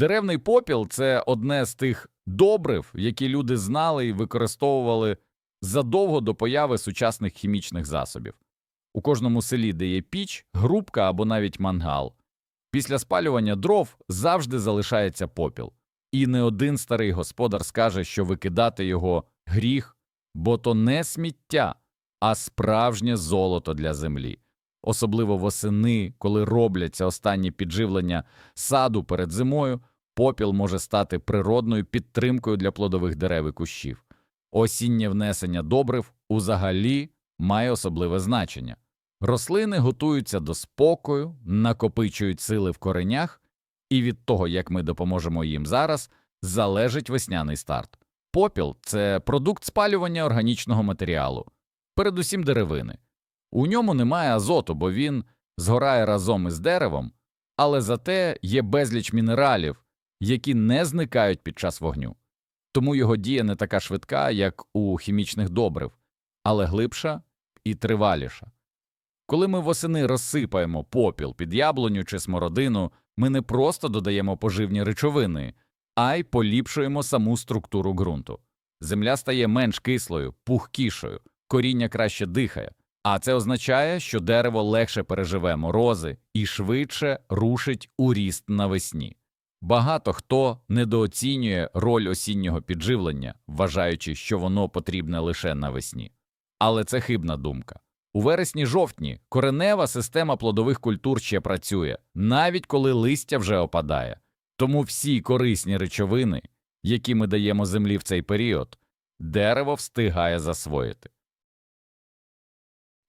Деревний попіл це одне з тих добрив, які люди знали і використовували задовго до появи сучасних хімічних засобів. У кожному селі, де є піч, грубка або навіть мангал. Після спалювання дров завжди залишається попіл, і не один старий господар скаже, що викидати його гріх, бо то не сміття, а справжнє золото для землі. Особливо восени, коли робляться останні підживлення саду перед зимою, попіл може стати природною підтримкою для плодових дерев і кущів. Осіннє внесення добрив узагалі має особливе значення. Рослини готуються до спокою, накопичують сили в коренях, і від того, як ми допоможемо їм зараз, залежить весняний старт. Попіл це продукт спалювання органічного матеріалу, передусім деревини. У ньому немає азоту, бо він згорає разом із деревом, але зате є безліч мінералів, які не зникають під час вогню. Тому його дія не така швидка, як у хімічних добрив, але глибша і триваліша. Коли ми восени розсипаємо попіл під яблуню чи смородину, ми не просто додаємо поживні речовини, а й поліпшуємо саму структуру ґрунту. Земля стає менш кислою, пухкішою, коріння краще дихає, а це означає, що дерево легше переживе морози і швидше рушить у ріст навесні. Багато хто недооцінює роль осіннього підживлення, вважаючи, що воно потрібне лише навесні. Але це хибна думка. У вересні-жовтні коренева система плодових культур ще працює, навіть коли листя вже опадає. Тому всі корисні речовини, які ми даємо землі в цей період, дерево встигає засвоїти.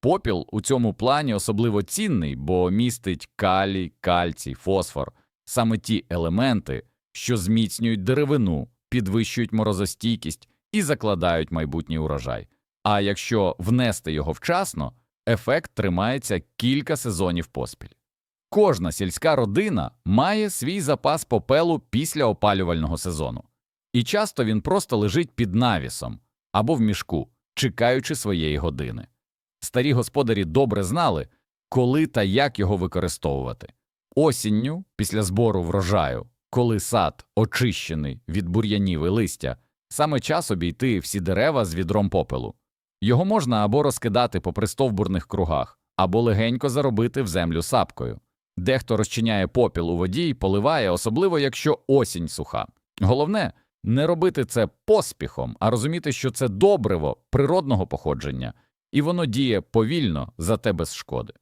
Попіл у цьому плані особливо цінний, бо містить калій, кальцій, фосфор, саме ті елементи, що зміцнюють деревину, підвищують морозостійкість і закладають майбутній урожай. А якщо внести його вчасно, ефект тримається кілька сезонів поспіль. Кожна сільська родина має свій запас попелу після опалювального сезону, і часто він просто лежить під навісом або в мішку, чекаючи своєї години. Старі господарі добре знали, коли та як його використовувати. Осінню, після збору врожаю, коли сад очищений від бур'янів і листя, саме час обійти всі дерева з відром попелу. Його можна або розкидати по пристовбурних кругах, або легенько заробити в землю сапкою. Дехто розчиняє попіл у воді і поливає, особливо якщо осінь суха. Головне не робити це поспіхом, а розуміти, що це добриво природного походження, і воно діє повільно, зате без шкоди.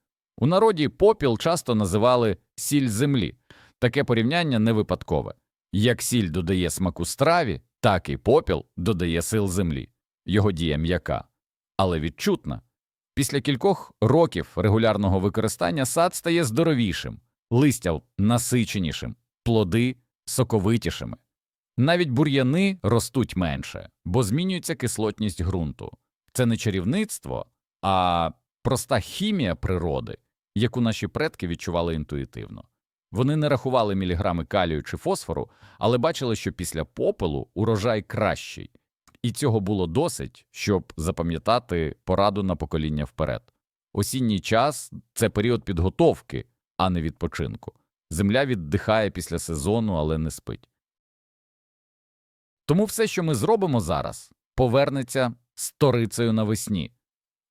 У народі попіл часто називали сіль землі. Таке порівняння не випадкове. Як сіль додає смаку страві, так і попіл додає сил землі. Його дія м'яка, але відчутна. Після кількох років регулярного використання сад стає здоровішим, листя насиченішим, плоди соковитішими. Навіть бур'яни ростуть менше, бо змінюється кислотність ґрунту. Це не чарівництво, а проста хімія природи, яку наші предки відчували інтуїтивно. Вони не рахували міліграми калію чи фосфору, але бачили, що після попелу урожай кращий, і цього було досить, щоб запам'ятати пораду на покоління вперед. Осінній час це період підготовки, а не відпочинку. Земля віддихає після сезону, але не спить. Тому все, що ми зробимо зараз, повернеться сторицею навесні.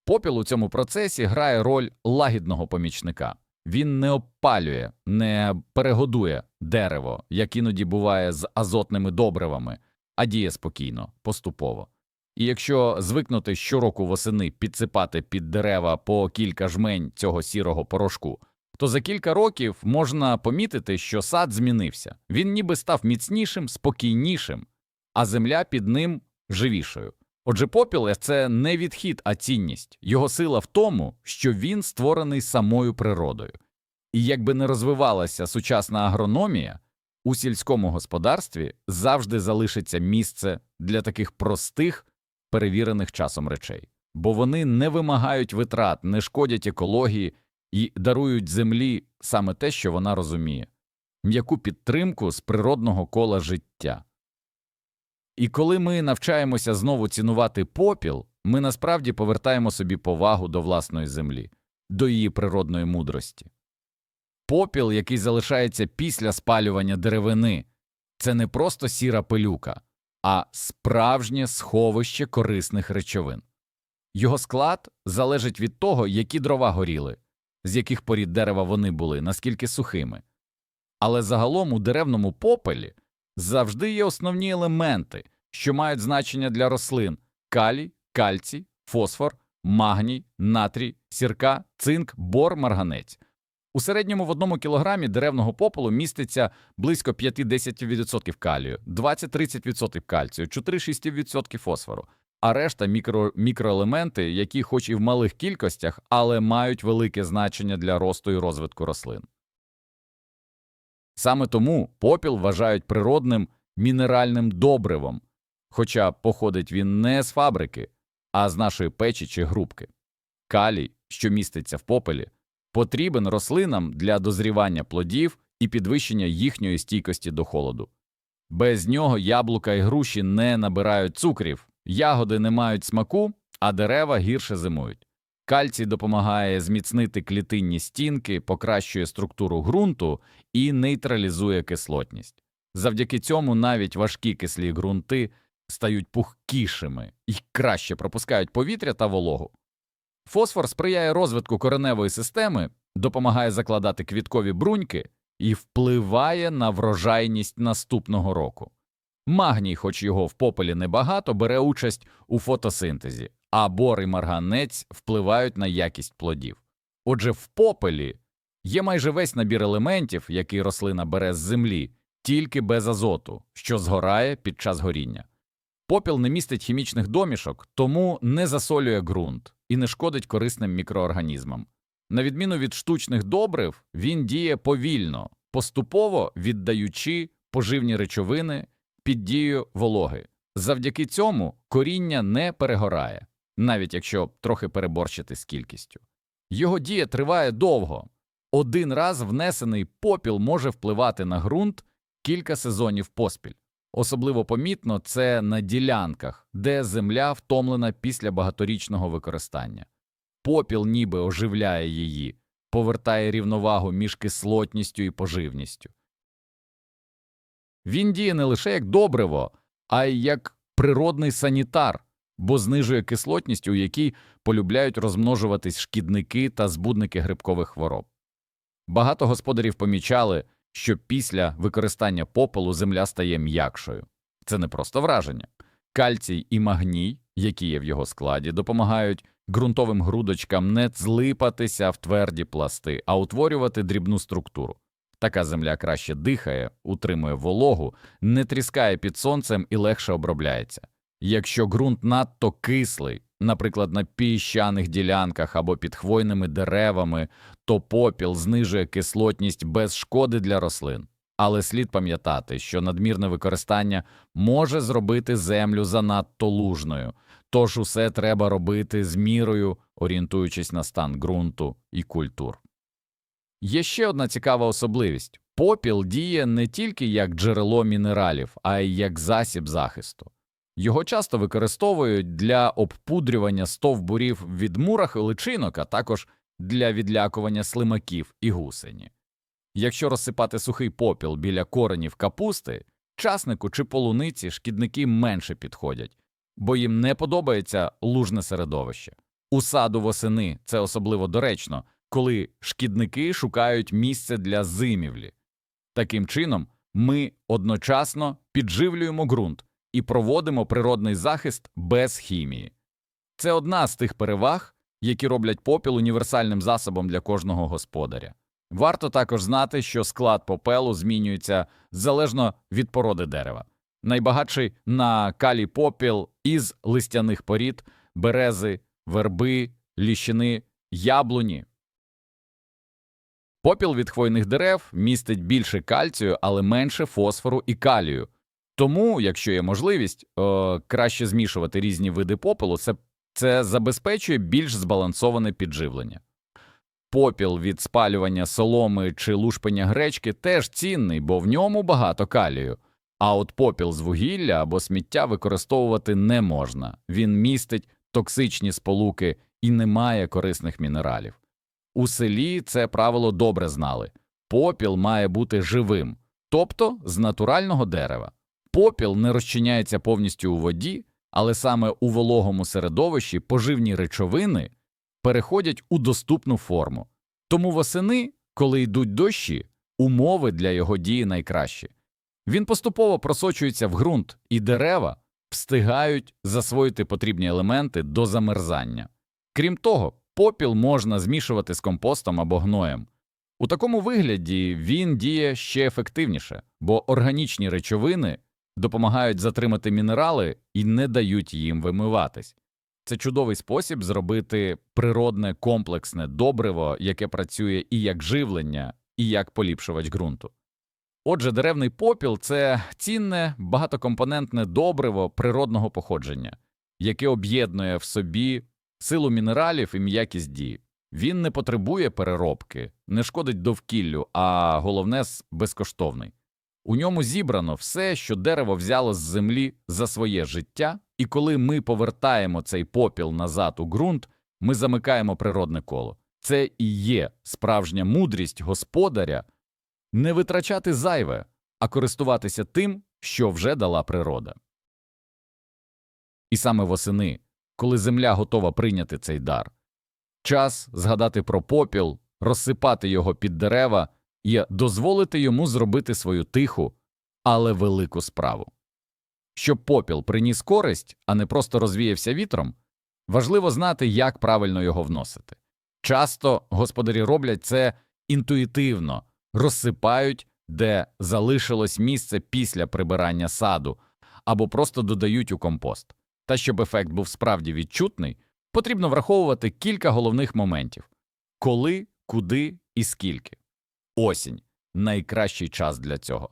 Попіл у цьому процесі грає роль лагідного помічника. Він не опалює, не перегодує дерево, як іноді буває з азотними добривами, а діє спокійно, поступово. І якщо звикнути щороку восени підсипати під дерева по кілька жмень цього сірого порошку, то за кілька років можна помітити, що сад змінився. Він ніби став міцнішим, спокійнішим, а земля під ним живішою. Отже, попіл це не відхід, а цінність. Його сила в тому, що він створений самою природою. І якби не розвивалася сучасна агрономія, у сільському господарстві завжди залишиться місце для таких простих, перевірених часом речей, бо вони не вимагають витрат, не шкодять екології і дарують землі саме те, що вона розуміє м'яку підтримку з природного кола життя. І коли ми навчаємося знову цінувати попіл, ми насправді повертаємо собі повагу до власної землі, до її природної мудрості. Попіл, який залишається після спалювання деревини, це не просто сіра пилюка, а справжнє сховище корисних речовин. Його склад залежить від того, які дрова горіли, з яких порід дерева вони були, наскільки сухими. Але загалом у деревному попелі завжди є основні елементи, що мають значення для рослин калій, кальцій, фосфор, магній, натрій, сірка, цинк, бор, марганець. У середньому в одному кілограмі деревного попелу міститься близько 5-10% калію, 20-30% кальцію, 4-6% фосфору, а решта мікро, мікроелементи, які хоч і в малих кількостях, але мають велике значення для росту і розвитку рослин. Саме тому попіл вважають природним мінеральним добривом, хоча походить він не з фабрики, а з нашої печі чи грубки. Калій, що міститься в попелі, потрібен рослинам для дозрівання плодів і підвищення їхньої стійкості до холоду. Без нього яблука і груші не набирають цукрів, ягоди не мають смаку, а дерева гірше зимують. Кальцій допомагає зміцнити клітинні стінки, покращує структуру ґрунту і нейтралізує кислотність. Завдяки цьому навіть важкі кислі ґрунти стають пухкішими і краще пропускають повітря та вологу. Фосфор сприяє розвитку кореневої системи, допомагає закладати квіткові бруньки і впливає на врожайність наступного року. Магній, хоч його в попелі небагато, бере участь у фотосинтезі, а бор і марганець впливають на якість плодів. Отже, в попелі є майже весь набір елементів, який рослина бере з землі, тільки без азоту, що згорає під час горіння. Попіл не містить хімічних домішок, тому не засолює ґрунт і не шкодить корисним мікроорганізмам. На відміну від штучних добрив, він діє повільно, поступово віддаючи поживні речовини під дією вологи. Завдяки цьому коріння не перегорає, навіть якщо трохи переборщити з кількістю. Його дія триває довго. Один раз внесений попіл може впливати на ґрунт кілька сезонів поспіль. Особливо помітно це на ділянках, де земля втомлена після багаторічного використання. Попіл ніби оживляє її, повертає рівновагу між кислотністю і поживністю. Він діє не лише як добриво, а й як природний санітар, бо знижує кислотність, у якій полюбляють розмножуватись шкідники та збудники грибкових хвороб. Багато господарів помічали, що після використання попелу земля стає м'якшою. Це не просто враження. Кальцій і магній, які є в його складі, допомагають ґрунтовим грудочкам не злипатися в тверді пласти, а утворювати дрібну структуру. Така земля краще дихає, утримує вологу, не тріскає під сонцем і легше обробляється. Якщо ґрунт надто кислий, наприклад, на піщаних ділянках або під хвойними деревами, то попіл знижує кислотність без шкоди для рослин. Але слід пам'ятати, що надмірне використання може зробити землю занадто лужною, тож усе треба робити з мірою, орієнтуючись на стан ґрунту і культур. Є ще одна цікава особливість попіл діє не тільки як джерело мінералів, а й як засіб захисту. Його часто використовують для обпудрювання стовбурів від мурах і личинок, а також для відлякування слимаків і гусені. Якщо розсипати сухий попіл біля коренів капусти, часнику чи полуниці шкідники менше підходять, бо їм не подобається лужне середовище. У саду восени це особливо доречно, коли шкідники шукають місце для зимівлі. Таким чином, ми одночасно підживлюємо ґрунт і проводимо природний захист без хімії. Це одна з тих переваг, які роблять попіл універсальним засобом для кожного господаря. Варто також знати, що склад попелу змінюється залежно від породи дерева. Найбагатший на калій попіл із листяних порід, берези, верби, ліщини, яблуні. Попіл від хвойних дерев містить більше кальцію, але менше фосфору і калію. Тому, якщо є можливість, о, краще змішувати різні види попелу, це, це забезпечує більш збалансоване підживлення. Попіл від спалювання соломи чи лушпення гречки теж цінний, бо в ньому багато калію. А от попіл з вугілля або сміття використовувати не можна. Він містить токсичні сполуки і не має корисних мінералів. У селі це правило добре знали. Попіл має бути живим, тобто з натурального дерева. Попіл не розчиняється повністю у воді, але саме у вологому середовищі поживні речовини переходять у доступну форму. Тому восени, коли йдуть дощі, умови для його дії найкращі. Він поступово просочується в ґрунт, і дерева встигають засвоїти потрібні елементи до замерзання. Крім того, попіл можна змішувати з компостом або гноєм. У такому вигляді він діє ще ефективніше, бо органічні речовини допомагають затримати мінерали і не дають їм вимиватись. Це чудовий спосіб зробити природне комплексне добриво, яке працює і як живлення, і як поліпшувач ґрунту. Отже, деревний попіл це цінне багатокомпонентне добриво природного походження, яке об'єднує в собі силу мінералів і м'якість дії. Він не потребує переробки, не шкодить довкіллю, а головне безкоштовний. У ньому зібрано все, що дерево взяло з землі за своє життя, і коли ми повертаємо цей попіл назад у ґрунт, ми замикаємо природне коло. Це і є справжня мудрість господаря не витрачати зайве, а користуватися тим, що вже дала природа. І саме восени, коли земля готова прийняти цей дар, час згадати про попіл, розсипати його під дерева і дозволити йому зробити свою тиху, але велику справу. Щоб попіл приніс користь, а не просто розвіявся вітром, важливо знати, як правильно його вносити. Часто господарі роблять це інтуїтивно, розсипають, де залишилось місце після прибирання саду, або просто додають у компост. Та щоб ефект був справді відчутний, потрібно враховувати кілька головних моментів: коли, куди і скільки. Осінь найкращий час для цього.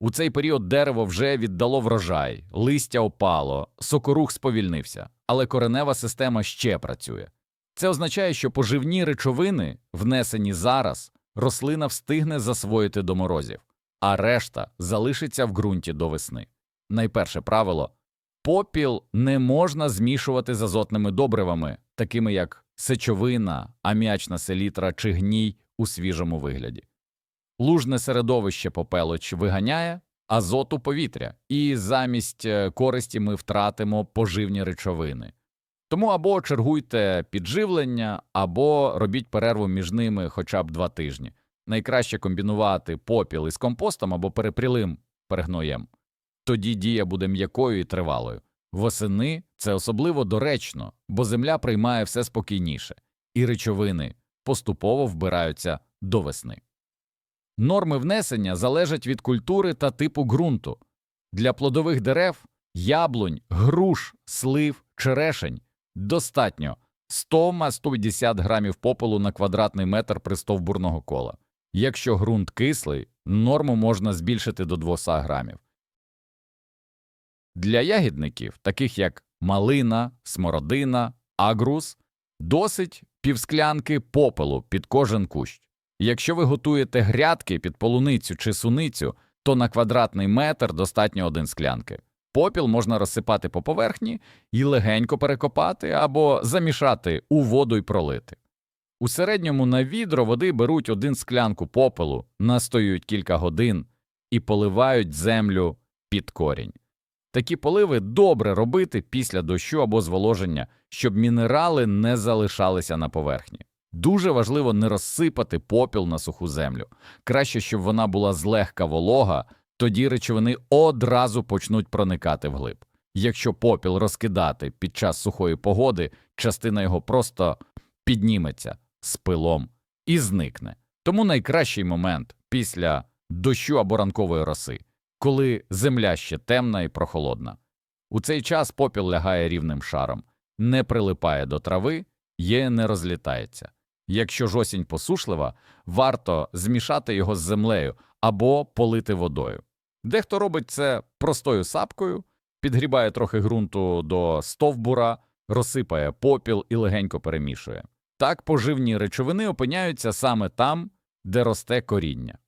У цей період дерево вже віддало врожай, листя опало, сокорух сповільнився, але коренева система ще працює. Це означає, що поживні речовини, внесені зараз, рослина встигне засвоїти до морозів, а решта залишиться в ґрунті до весни. Найперше правило попіл не можна змішувати з азотними добривами, такими як сечовина, аміачна селітра чи гній у свіжому вигляді. Лужне середовище попелоч виганяє азоту повітря, і замість е, користі ми втратимо поживні речовини. Тому або чергуйте підживлення, або робіть перерву між ними хоча б два тижні. Найкраще комбінувати попіл із компостом або перепрілим перегноєм. Тоді дія буде м'якою і тривалою. Восени це особливо доречно, бо земля приймає все спокійніше, і речовини поступово вбираються до весни. Норми внесення залежать від культури та типу ґрунту. Для плодових дерев яблунь, груш, слив, черешень достатньо 100-150 грамів попелу на квадратний метр пристовбурного кола. Якщо ґрунт кислий, норму можна збільшити до 200 грамів. Для ягідників, таких як малина, смородина, агрус, досить півсклянки попелу під кожен кущ. Якщо ви готуєте грядки під полуницю чи суницю, то на квадратний метр достатньо один склянки. Попіл можна розсипати по поверхні і легенько перекопати або замішати у воду й пролити. У середньому на відро води беруть один склянку попелу, настоюють кілька годин і поливають землю під корінь. Такі поливи добре робити після дощу або зволоження, щоб мінерали не залишалися на поверхні. Дуже важливо не розсипати попіл на суху землю. Краще, щоб вона була злегка волога, тоді речовини одразу почнуть проникати вглиб. Якщо попіл розкидати під час сухої погоди, частина його просто підніметься з пилом і зникне. Тому найкращий момент після дощу або ранкової роси, коли земля ще темна і прохолодна. У цей час попіл лягає рівним шаром, не прилипає до трави, є не розлітається. Якщо ж осінь посушлива, варто змішати його з землею або полити водою. Дехто робить це простою сапкою, підгрібає трохи ґрунту до стовбура, розсипає попіл і легенько перемішує. Так поживні речовини опиняються саме там, де росте коріння.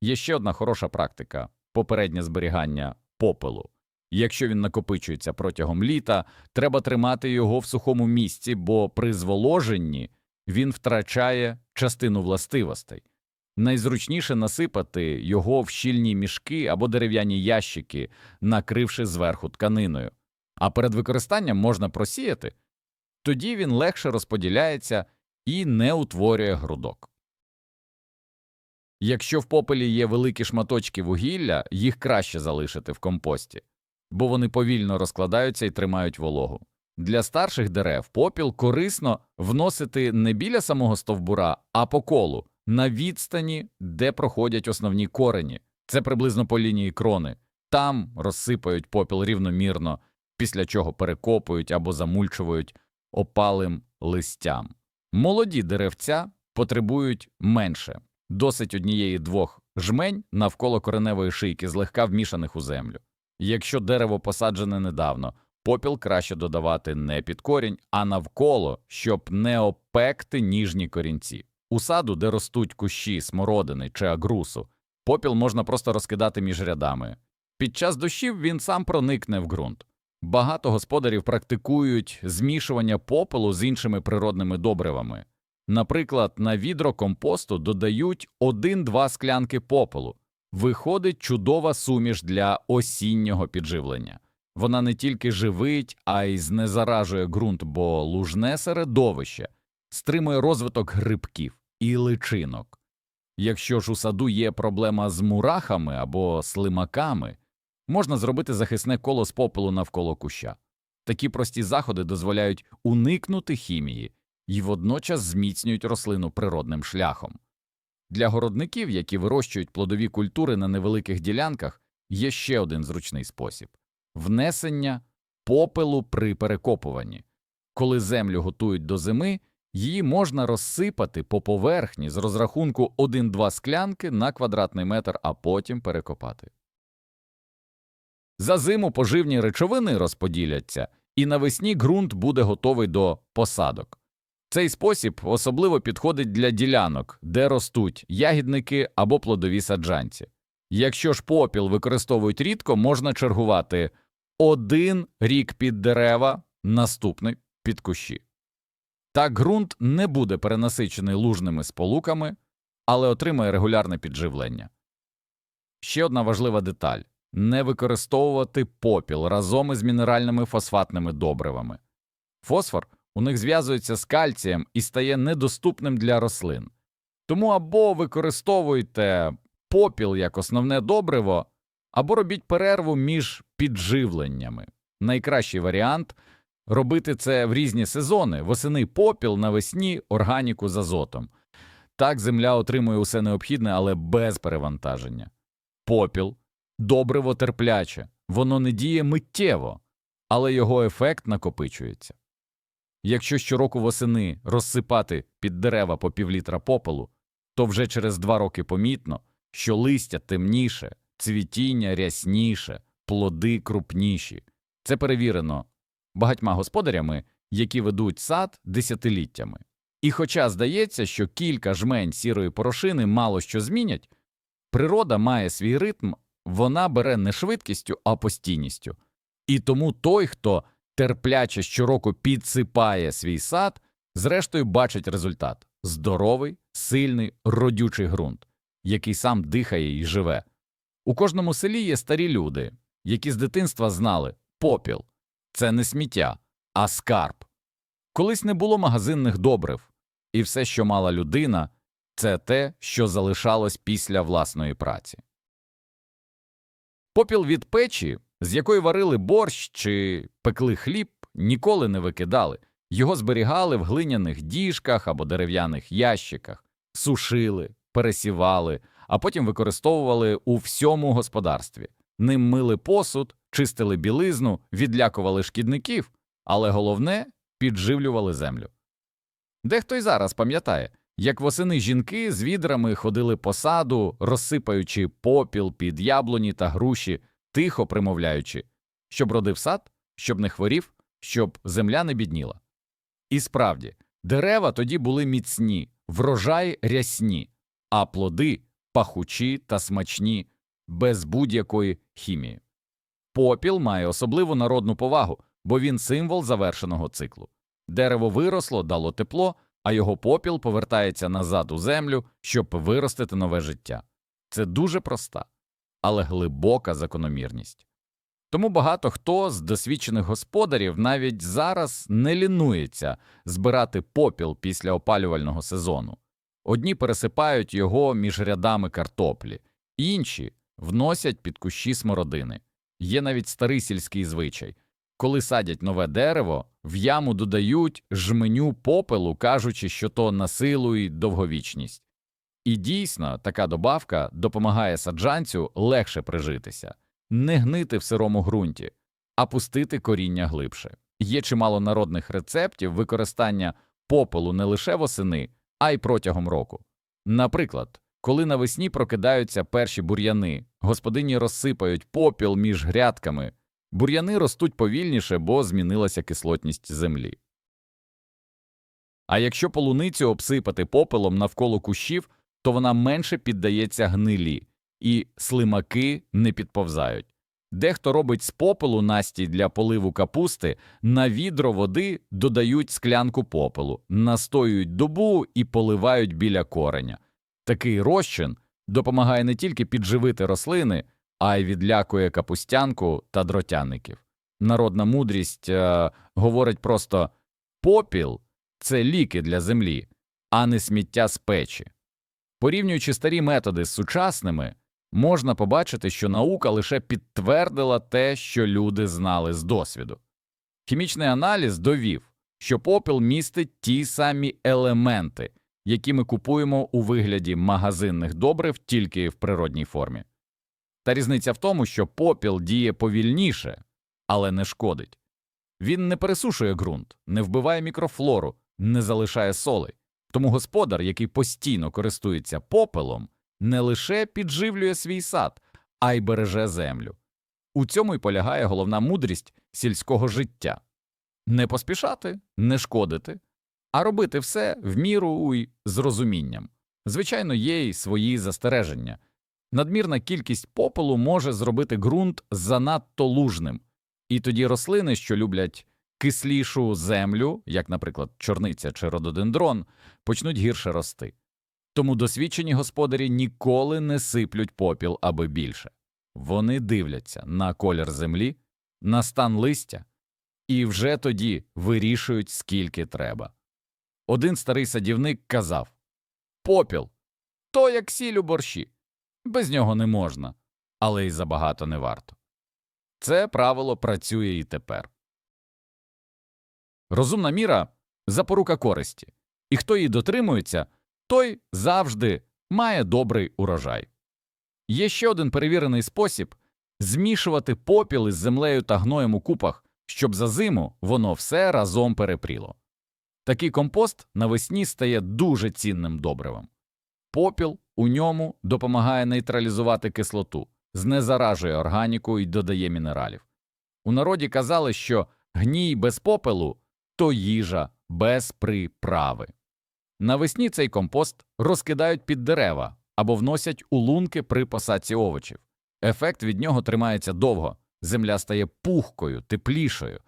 Є ще одна хороша практика попереднє зберігання попелу. Якщо він накопичується протягом літа, треба тримати його в сухому місці, бо при зволоженні він втрачає частину властивостей. Найзручніше насипати його в щільні мішки або дерев'яні ящики, накривши зверху тканиною. А перед використанням можна просіяти, тоді він легше розподіляється і не утворює грудок. Якщо в попелі є великі шматочки вугілля, їх краще залишити в компості, бо вони повільно розкладаються і тримають вологу. Для старших дерев попіл корисно вносити не біля самого стовбура, а по колу, на відстані, де проходять основні корені. Це приблизно по лінії крони. Там розсипають попіл рівномірно, після чого перекопують або замульчують опалим листям. Молоді деревця потребують менше, досить однієї-двох жмень навколо кореневої шийки, злегка вмішаних у землю. Якщо дерево посаджене недавно, попіл краще додавати не під корінь, а навколо, щоб не опекти ніжні корінці. У саду, де ростуть кущі смородини чи агрусу, попіл можна просто розкидати між рядами. Під час дощів він сам проникне в ґрунт. Багато господарів практикують змішування попелу з іншими природними добривами. Наприклад, на відро компосту додають 1-2 склянки попелу. Виходить чудова суміш для осіннього підживлення. Вона не тільки живить, а й знезаражує ґрунт, бо лужне середовище стримує розвиток грибків і личинок. Якщо ж у саду є проблема з мурахами або слимаками, можна зробити захисне коло з попелу навколо куща. Такі прості заходи дозволяють уникнути хімії і водночас зміцнюють рослину природним шляхом. Для городників, які вирощують плодові культури на невеликих ділянках, є ще один зручний спосіб внесення попелу при перекопуванні. Коли землю готують до зими, її можна розсипати по поверхні з розрахунку 1-2 склянки на квадратний метр, а потім перекопати. За зиму поживні речовини розподіляться, і навесні ґрунт буде готовий до посадок. Цей спосіб особливо підходить для ділянок, де ростуть ягідники або плодові саджанці. Якщо ж попіл використовують рідко, можна чергувати один рік під дерева, наступний під кущі. Так ґрунт не буде перенасичений лужними сполуками, але отримає регулярне підживлення. Ще одна важлива деталь не використовувати попіл разом із мінеральними фосфатними добривами. Фосфор у них зв'язується з кальцієм і стає недоступним для рослин. Тому або використовуйте попіл як основне добриво, або робіть перерву між підживленнями. Найкращий варіант робити це в різні сезони восени попіл, навесні органіку з азотом. Так земля отримує усе необхідне, але без перевантаження. Попіл добриво терпляче, воно не діє миттєво, але його ефект накопичується. Якщо щороку восени розсипати під дерева по півлітра попелу, то вже через два роки помітно, що листя темніше, цвітіння рясніше, плоди крупніші. Це перевірено багатьма господарями, які ведуть сад десятиліттями. І хоча здається, що кілька жмень сірої порошини мало що змінять, природа має свій ритм, вона бере не швидкістю, а постійністю. І тому той, хто терпляче щороку підсипає свій сад, зрештою бачить результат здоровий, сильний, родючий ґрунт, який сам дихає і живе. У кожному селі є старі люди, які з дитинства знали попіл це не сміття, а скарб. Колись не було магазинних добрив, і все, що мала людина, це те, що залишалось після власної праці. Попіл від печі, з якої варили борщ чи пекли хліб, ніколи не викидали, його зберігали в глиняних діжках або дерев'яних ящиках, сушили, пересівали, а потім використовували у всьому господарстві. Ним мили посуд, чистили білизну, відлякували шкідників, але головне підживлювали землю. Дехто й зараз пам'ятає, як восени жінки з відрами ходили по саду, розсипаючи попіл під яблуні та груші, тихо примовляючи, щоб родив сад, щоб не хворів, щоб земля не бідніла. І справді, дерева тоді були міцні, врожай рясні, а плоди пахучі та смачні, без будь-якої хімії. Попіл має особливу народну повагу, бо він символ завершеного циклу. Дерево виросло, дало тепло, а його попіл повертається назад у землю, щоб виростити нове життя. Це дуже проста, але глибока закономірність. Тому багато хто з досвідчених господарів навіть зараз не лінується збирати попіл після опалювального сезону. Одні пересипають його між рядами картоплі, інші вносять під кущі смородини. Є навіть старий сільський звичай. Коли садять нове дерево, в яму додають жменю попелу, кажучи, що то насилує довговічність. І дійсно, така добавка допомагає саджанцю легше прижитися, не гнити в сирому ґрунті, а пустити коріння глибше. Є чимало народних рецептів використання попелу не лише восени, а й протягом року. Наприклад, коли навесні прокидаються перші бур'яни, господині розсипають попіл між грядками, бур'яни ростуть повільніше, бо змінилася кислотність землі. А якщо полуницю обсипати попелом навколо кущів, то вона менше піддається гнилі, і слимаки не підповзають. Дехто робить з попелу настій для поливу капусти, на відро води додають склянку попелу, настоюють добу і поливають біля кореня. Такий розчин допомагає не тільки підживити рослини, а й відлякує капустянку та дротяників. Народна мудрість е, говорить просто попіл це ліки для землі, а не сміття з печі. Порівнюючи старі методи з сучасними, можна побачити, що наука лише підтвердила те, що люди знали з досвіду. Хімічний аналіз довів, що попіл містить ті самі елементи, які ми купуємо у вигляді магазинних добрив тільки в природній формі. Та різниця в тому, що попіл діє повільніше, але не шкодить. Він не пересушує ґрунт, не вбиває мікрофлору, не залишає солей. Тому господар, який постійно користується попелом, не лише підживлює свій сад, а й береже землю. У цьому й полягає головна мудрість сільського життя не поспішати, не шкодити, а робити все в міру й з розумінням. Звичайно, є й свої застереження. Надмірна кількість попелу може зробити ґрунт занадто лужним, і тоді рослини, що люблять кислішу землю, як, наприклад, чорниця чи рододендрон, почнуть гірше рости. Тому досвідчені господарі ніколи не сиплють попіл аби більше. Вони дивляться на колір землі, на стан листя і вже тоді вирішують, скільки треба. Один старий садівник казав Попіл то як сіль у борщі. Без нього не можна, але й забагато не варто. Це правило працює і тепер. Розумна міра запорука користі, і хто її дотримується, той завжди має добрий урожай. Є ще один перевірений спосіб змішувати попіл із землею та гноєм у купах, щоб за зиму воно все разом перепріло. Такий компост навесні стає дуже цінним добривом. Попіл у ньому допомагає нейтралізувати кислоту, знезаражує органіку і додає мінералів. У народі казали, що гній без попелу то їжа без приправи. Навесні цей компост розкидають під дерева або вносять у лунки при посадці овочів. Ефект від нього тримається довго, земля стає пухкою, теплішою,